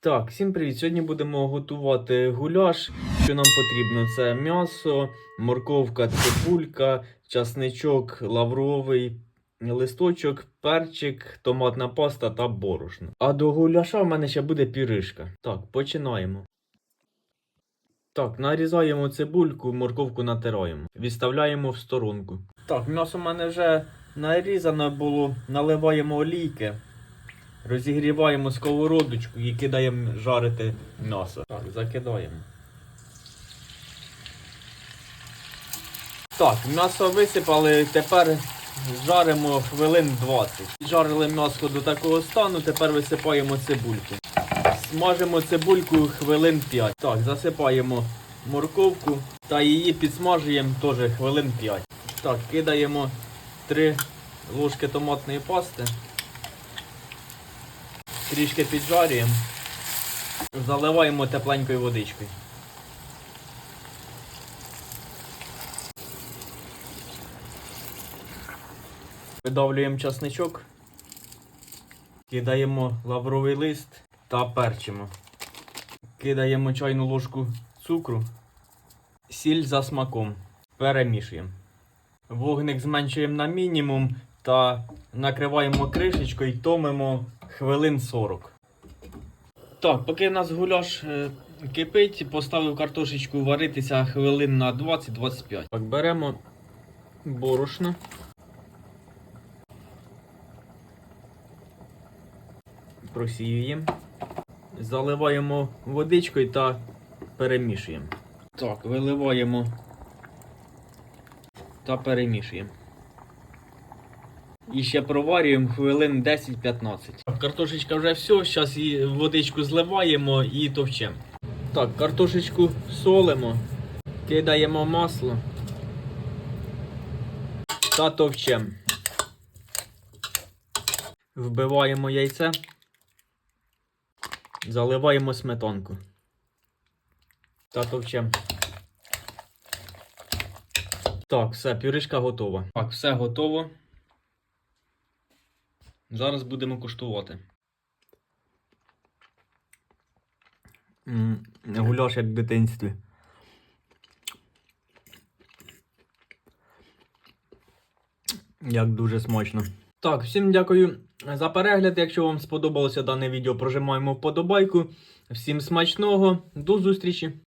Так, всім привіт! Сьогодні будемо готувати гуляш. Що нам потрібно? Це м'ясо, морковка, цибулька, часничок, лавровий листочок, перчик, томатна паста та борошно. А до гуляша в мене ще буде піришка. Так, починаємо. Так, нарізаємо цибульку, морковку натираємо. Відставляємо в сторонку. Так, м'ясо в мене вже нарізано було, наливаємо олійки. Розігріваємо сковородочку і кидаємо жарити м'ясо. Так, закидаємо. Так, м'ясо висипали, тепер жаримо хвилин 20. Жарили м'ясо до такого стану, тепер висипаємо цибульку. Смажимо цибульку хвилин 5. Так, засипаємо морковку та її підсмажуємо теж хвилин 5. Так, кидаємо 3 ложки томатної пасти. Трішки піджарюємо. Заливаємо тепленькою водичкою. Видавлюємо часничок. Кидаємо лавровий лист та перчимо. Кидаємо чайну ложку цукру. Сіль за смаком. Перемішуємо. Вогник зменшуємо на мінімум та накриваємо кришечкою і томимо хвилин 40. Так, поки у нас гуляш е, кипить, поставив картошечку варитися хвилин на 20-25. Так, беремо борошно. Просіюємо. Заливаємо водичкою та перемішуємо. Так, виливаємо та перемішуємо. І ще проварюємо хвилин 10-15. Картошечка вже все, зараз її водичку зливаємо і товчемо. Так, картошечку солимо, кидаємо масло та товчемо. Вбиваємо яйце, заливаємо сметанку та товчемо. Так, все, пюришка готова. Так, все готово. Зараз будемо куштувати. Гуляш як в дитинстві. Як дуже смачно. Так, всім дякую за перегляд. Якщо вам сподобалося дане відео, прожимаємо вподобайку. Всім смачного, до зустрічі!